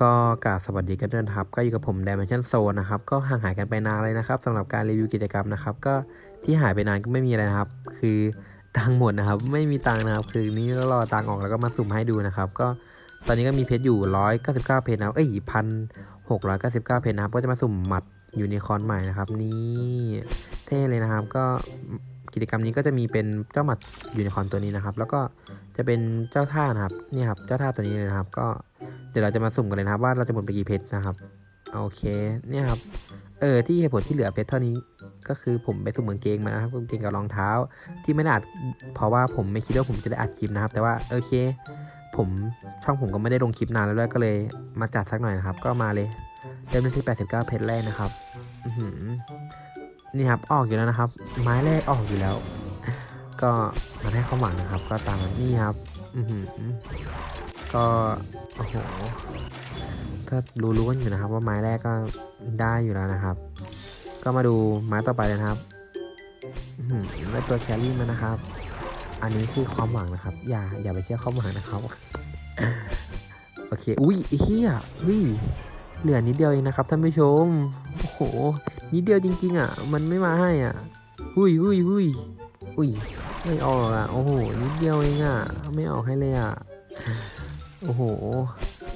ก็กราบสวัสดีกันด้วยนะครับ ก็อยู่กับผม Dimension Zone นะครับ ก็ห่างหายกันไปนานเลยนะครับสำหรับการรีวิวกิจกรรมนะครับ ก็ที่หายไปนานก็ไม่มีอะไรนะครับ คือตังหมดนะครับ ไม่มีตังนะครับ คือนี่ก็รอตังออกแล้วก็มาสุ่มให้ดูนะครับ ก็ตอนนี้ก็มีเพชรอยู่ 199 เพชรนะครับเอ้ยพันหกร้อยเก้าสิบเก้าเพชรนะครับ ก็จะมาสุ่มหมัดยูนิคอร์นใหม่นะครับ นี่เท่เลยนะครับ ก็กิจกรรมนี้ก็จะมีเป็นเจ้าหมัดยูนิคอร์นตัวนี้นะครับ แล้วก็จะเป็นเจ้าท่านะครับ นี่ครับ เจ้าท่าตัวนี้เลยนะครับ ก็ เดี๋ยวเราจะมาสุ่มกันเลยนะครับว่าเราจะหมดไปกี่เพชรนะครับโอเคเนี่ยครับเออที่เหตุผลที่เหลือเพชรเท่านี้ก็คือผมไปสุ่มกางเกงมานะครับกางเกงกับรองเท้า ที่ไม่ได้อัดเพราะว่าผมไม่คิดว่าผมจะได้อัดคลิปนะครับ แต่ว่าโอเค ผมช่องผมก็ไม่ได้ลงคลิปนานแล้วด้วยก็เลยมาจัดสักหน่อยนะครับ ก็มาเลยเริ่มที่ 89 เพชรแรกนะครับอืนี่ครับออกอยู่แล้วนะครับ ไม้แรกออกอยู่แล้ว ก็มาให้ความหวังนะครับ ก็ตามนี่ครับอื ก็โอ้โหก็รู้รู้กันอยู่นะครับว่าไม้แรกก็ได้อยู่แล้วนะครับ ก็มาดูไม้ต่อไปเลยนะครับอื้อหือได้ตัวแครี่มานะครับ อันนี้คือความหวังนะครับ อย่าอย่าไปเชื่อความหวังนะครับ โอเค อุ้ยเฮียเฮ้ยเหลือนิดเดียวเองนะครับท่านผู้ชม โอ้โห นิดเดียวจริง ๆ อะ มันไม่มาให้อะหุยหุยหุยอุ้ย ไม่ออกอะ โอ้โห นิดเดียวเองอะ ไม่ออกให้เลยอะ โอ้โห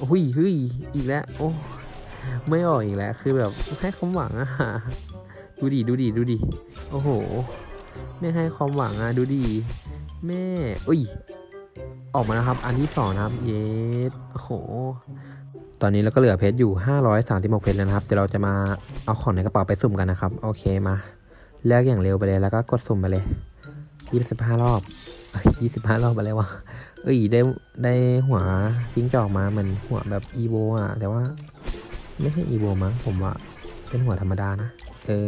หุยหุยอีกแล้ว โอ้ไม่ออกอีกแล้ว คือแบบให้ความหวังอะดูดิ ดูดิ ดูดิ โอ้โห ไม่ให้ความหวังอะดูดิ แม่ อุ้ย ออกมาแล้วครับ อันที่สองนะครับ เยสโอ้โห ตอนนี้เราก็เหลือเพชรอยู่ 536 เพชรแล้วนะครับ เดี๋ยวเราจะมาเอาของในกระเป๋าไปสุ่มกันนะครับ โอเคมา เลือกอย่างเร็วไปเลย แล้วก็กดสุ่มไปเลย25รอบ เอ้ย25รอบไปเลยวะ เอ้ยได้ได้หัวจิ้งจอกมาเหมือนหัวแบบอีโวอะ แต่ว่า ไม่ใช่อีโวมั้งผมว่าเป็นหัวธรรมดานะเออ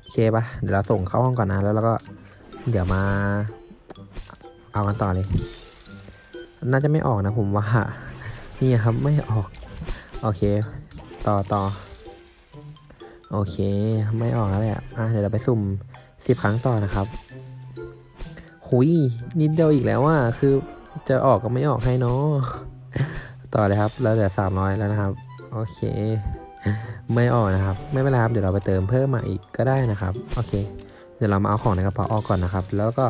โอเคปะเดี๋ยวเราส่งเข้าห้องก่อนนะแล้วเราก็เดี๋ยวมา เอากันต่อเลย น่าจะไม่ออกนะผมว่า นี่ครับไม่ออก โอเค ต่อต่อโอเค ไม่ออกแล้วแหละอะเดี๋ยวเราไปสุ่มสิบครั้งต่อนะครับ หุยนิดเดียวอีกแล้วอะคือจะออกก็ไม่ออกให้เนาะต่อเลยครับแล้วเหลือสามร้อยแล้วนะครับ โอเค ไม่ออกนะครับ ไม่เป็นไรครับเดี๋ยวเราไปเติมเพิ่มมาอีกก็ได้นะครับ โอเค เดี๋ยวเรามาเอาของในกระเป๋าออกก่อนนะครับ แล้วก็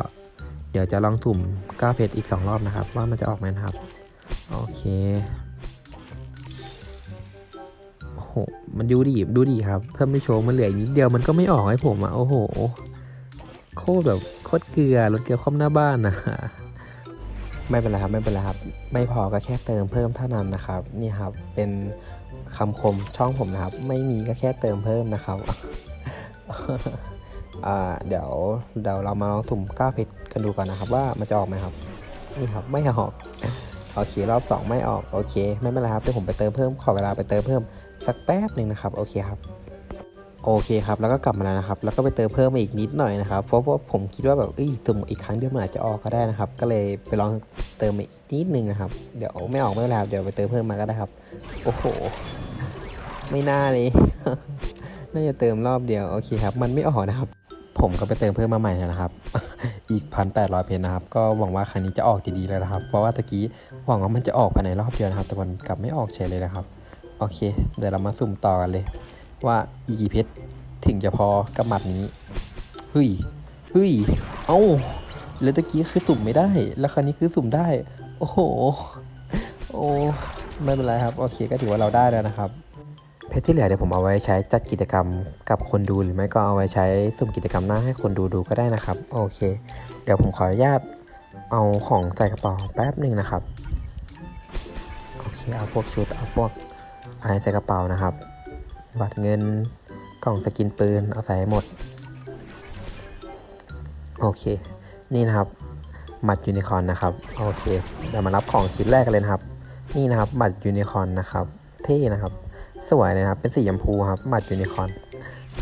เดี๋ยวจะลองถุ่ม9เพชรอีก2รอบนะครับ ว่ามันจะออกไหมนะครับ โอเคโอ้โหมันดูดีดูดีครับเพิ่มไม่โชว์มันเหลืออีกนิดเดียวมันก็ไม่ออกให้ผมอะโอ้โห โคตรแบบโคตรเกลือรถเกลือคว่ำหน้าบ้านนะไม่เป็นไรครับไม่เป็นไรครับ ไม่พอก็แค่เติมเพิ่มเท่านั้นนะครับ นี่ครับเป็นคำคมช่องผมนะครับ ไม่มีก็แค่เติมเพิ่มนะครับเดี๋ยวเดี๋ยวเรามาลองถุ่มก้าเพชรกันดูก่อนนะครับว่ามันจะออกไหมครับ นี่ครับไม่ออกโอเครอบสองไม่ออกโอเค ไม่เป็นไรครับเดี๋ยวผมไปเติมเพิ่มขอเวลาไปเติมเพิ่มสักแป๊บหนึ่งนะครับ โอเคครับ โอเคครับ แล้วก็กลับมาแล้วนะครับ แล้วก็ไปเติมเพิ่มมาอีกนิดหน่อยนะครับ เพราะว่าผมคิดว่าแบบเอ้ยตุ่มอีกครั้งเดียวมันอาจจะออกก็ได้นะครับ ก็เลยไปลองเติมมาอีกนิดนึงนะครับ เดี๋ยวไม่ออกไม่เป็นไรเดี๋ยวไปเติมเพิ่มมาก็ได้ครับ โอ้โห ไม่น่าเลย น่าจะเติมรอบเดียว โอเคครับ มันไม่ออกนะครับ ผมก็ไปเติมเพิ่มมาใหม่นะครับ อีกพันแปดร้อยเพนนะครับ ก็หวังว่าครั้งนี้จะออกดีๆแล้วนะครับ เพราะว่าตะกี้หวังว่ามันจะออกภายในรอบเดียวนะครับ แต่มันกลับไม่ออกเฉยเลยนะครับ โอเค เดี๋ยวเรามาสุ่มต่อกันเลย ว่าอีกี่เพชรถึงจะพอกับหมัดนี้เฮ้ยเฮ้ยเอ้าแล้วตะกี้คือสุ่มไม่ได้ แล้วคราวนี้คือสุ่มได้ โอ้โห โอ้ไม่เป็นไรครับ โอเคก็ถือว่าเราได้แล้วนะครับ เพชรที่เหลือเดี๋ยวผมเอาไว้ใช้จัดกิจกรรมกับคนดูหรือไม่ก็เอาไว้ใช้สุ่มกิจกรรมหน้าให้คนดูดูก็ได้นะครับ โอเค เดี๋ยวผมขออนุญาตเอาของใส่กระเป๋าแป๊บหนึ่งนะครับ โอเคเอาพวกชุดเอาพวกอะไรใส่กระเป๋านะครับ บัตรเงินกล่องสกินปืน เอาใส่หหมด โอเค นี่นะครับบัตรยูนิคอร์นนะครับ โอเค เดี๋ยวมารับของชิ้นแรกกันเลยนะครับ นี่นะครับบัตรยูนิคอร์นนะครับ เท่นะครับ สวยเลยนะครับ เป็นสีชมพูครับบัตรยูนิคอร์น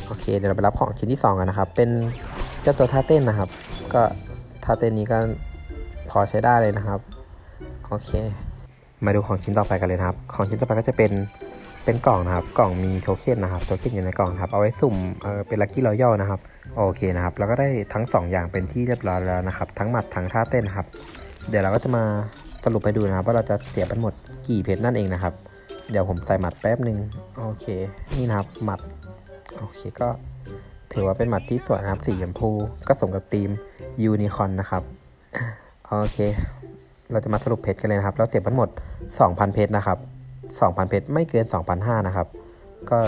โอเค เดี๋ยวเราไปรับของชิ้นที่ 2 กันนะครับ เป็นเจ้าตัวท่าเต้นนะครับ ก็ท่าเต้นนี้ก็พอใช้ได้เลยนะครับ โอเค มาดูของชิ้นต่อไปกันเลยนะครับ ของชิ้นต่อไปก็จะเป็น เป็นกล่องนะครับ กล่องมีโทเค็นนะครับ โทเค็นอยู่ในกล่องนะครับ เอาไว้สุ่ม เออเป็นลัคกี้รอยัลนะครับ โอเคนะครับ แล้วก็ได้ทั้ง 2 อย่างเป็นที่เรียบร้อยแล้วนะครับ ทั้งหมัด ทั้งท่าเต้นนะครับ เดี๋ยวเราก็จะมาสรุปไปดูนะครับ ว่าเราจะเสียไปหมดกี่เพชรนั่นเองนะครับ เดี๋ยวผมใส่หมัดแป๊บหนึ่งโอเค นี่นะครับหมัด โอเคก็ ถือว่าเป็นหมัดที่สวยนะครับ สีชมพู ก็สมกับธีมยูนิคอนนะครับ โอเค เราจะมาสรุปเพชรกันเลยนะครับ เราเสียบทั้งหมด 2,000 เพชรนะครับ 2,000 เพชรไม่เกิน 2,500 นะครับ ก็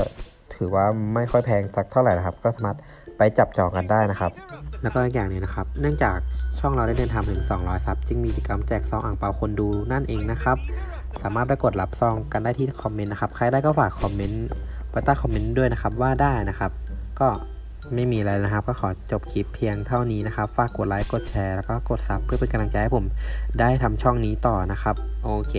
ถือว่าไม่ค่อยแพงสักเท่าไหร่นะครับ ก็สามารถไปจับจองกันได้นะครับ แล้วก็อีกอย่างนึงนะครับ เนื่องจากช่องเราได้เดินทางถึง 200 ซับจึงมีกิจกรรมแจกซองอ่างเปาคนดูนั่นเองนะครับ สามารถไปกดรับซองกันได้ที่คอมเมนต์นะครับ ใครได้ก็ฝากคอมเมนต์ไว้ใต้คอมเมนต์ด้วยนะครับว่าได้นะครับ ก็ไม่มีอะไรนะครับ ก็ขอจบคลิปเพียงเท่านี้นะครับ ฝากกดไลค์ กดแชร์ แล้วก็กดซับเพื่อเป็นกำลังใจให้ผมได้ทำช่องนี้ต่อนะครับ โอเค